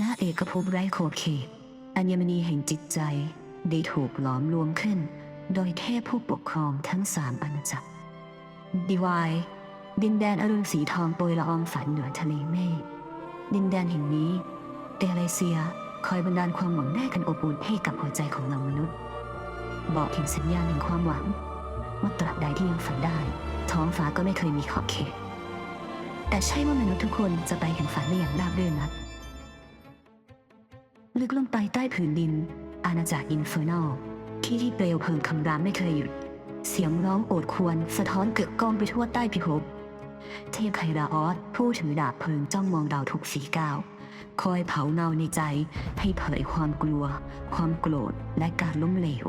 ณเอกภพไร้ขอบเขต อัญมณีแห่งจิตใจ ได้ถูกหลอมรวมขึ้น โดยเทพผู้ปกครองทั้งสามอาณาจักรดีวายดินแดนอรุณสีทองโปรยละอองฝันเหนือทะเลเมฆดินแดนแห่งนี้เดลเซียคอยบันดาลความหวังแน่กันอบอุ่นให้กับหัวใจของเรามนุษย์ บอกถึงสัญญาณแห่งความหวังว่าตราบใดที่ยังฝันได้ ท้องฟ้าก็ไม่เคยมีขอบเขต แต่ใช่ว่ามนุษย์ทุกคนจะไปถึงฝันได้อย่างราบรื่นนัก ลึกลงไปใต้ผืนดิน อาณาจักรอินเฟอร์นอลที่ที่เปลวเพลิงคำรามไม่เคยหยุด เสียงร้องโอดควรสะท้อนเกิดก้องไปทั่วใต้พิภพ เทพไคราออสผู้ถือดาบเพลิงจ้องมองดาวทุกสีก้าวคอยเผาเนาในใจให้เผยความกลัว ความโกรธและการล้มเหลว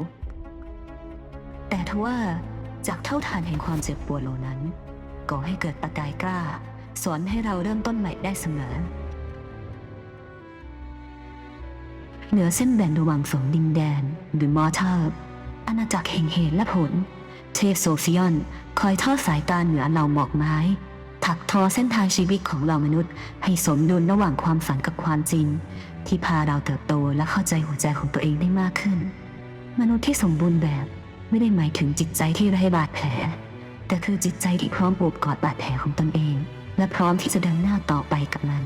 แต่ทว่าจากเท่าทานแห่งความเจ็บปวดเหล่านั้นก่อให้เกิดประกายกล้า สอนให้เราเริ่มต้นใหม่ได้เสมอ เหนือเส้นแบ่งระหว่างสองดินแดนหรือมอเทอร์อาณาจักรแห่งเหตุและผล เทพโซฟิออนคอยทอดสายตาเหนือเหล่าหมอกไม้ ถักทอเส้นทางชีวิตของเรามนุษย์ ให้สมดุลระหว่างความฝันกับความจริง ที่พาเราเติบโตและเข้าใจหัวใจของตัวเองได้มากขึ้น มนุษย์ที่สมบูรณ์แบบไม่ได้หมายถึงจิตใจที่ไร้บาดแผล แต่คือจิตใจที่พร้อมโอบกอดบาดแผลของตนเอง และพร้อมที่จะเดินหน้าต่อไปกับมัน